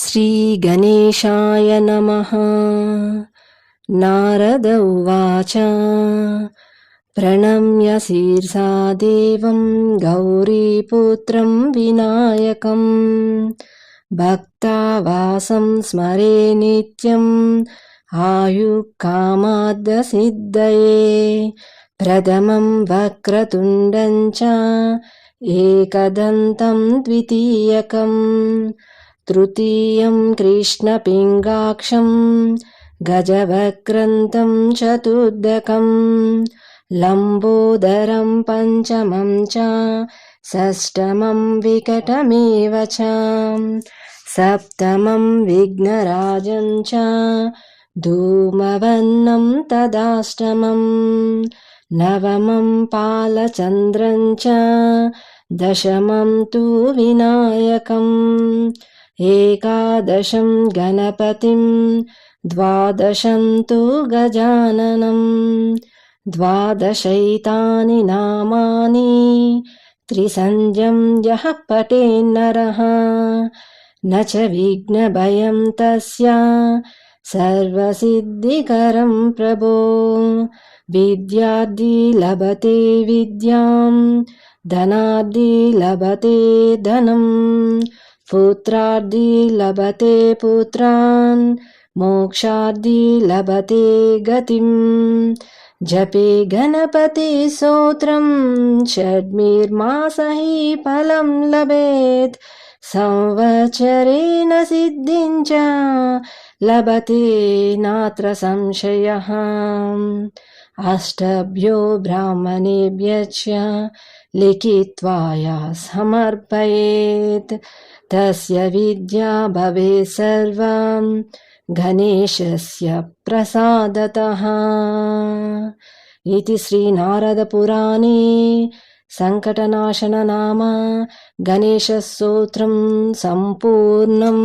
श्रीगणेशाय नमः नारद उवाच प्रणम्य शीर्षा देवं गौरीपुत्रं विनायकम् भक्तावासं स्मरे नित्यम् आयुकामाद्यसिद्धये प्रथमं वक्रतुण्डं च एकदन्तं द्वितीयकम् तृतीयं कृष्णपिङ्गाक्षं गजवक्रन्तं चतुर्दकम् लम्बोदरं पञ्चमं च षष्टमं विकटमेव च सप्तमं विघ्नराजं च धूमवन्नं तदाष्टमम् नवमं पालचन्द्रं च दशमं तु विनायकम् एकादशं गणपतिं द्वादशं तु गजाननम् द्वादशैतानि नामानि त्रिसन्ध्यं यः पठेन्नरः न च विघ्नभयं तस्य सर्वसिद्धिकरं प्रभो विद्यार्थी लभते विद्यां धनार्दी लभते धनम् पुत्रार्दी लभते पुत्रान् मोक्षार्दी लभते गतिम् जपे गणपतिस्तोत्रं षड्मिर्मासहि फलं लभेत् संवत्सरेण सिद्धिं च लभते नात्र संशयः अष्टभ्यो ब्राह्मणेभ्यश्च लिखित्वाय समर्पयेत् तस्य विद्या भवेत् सर्वं गणेशस्य प्रसादतः इति श्रीनारदपुराणे सङ्कटनाशननाम गणेशस्तोत्रं सम्पूर्णम्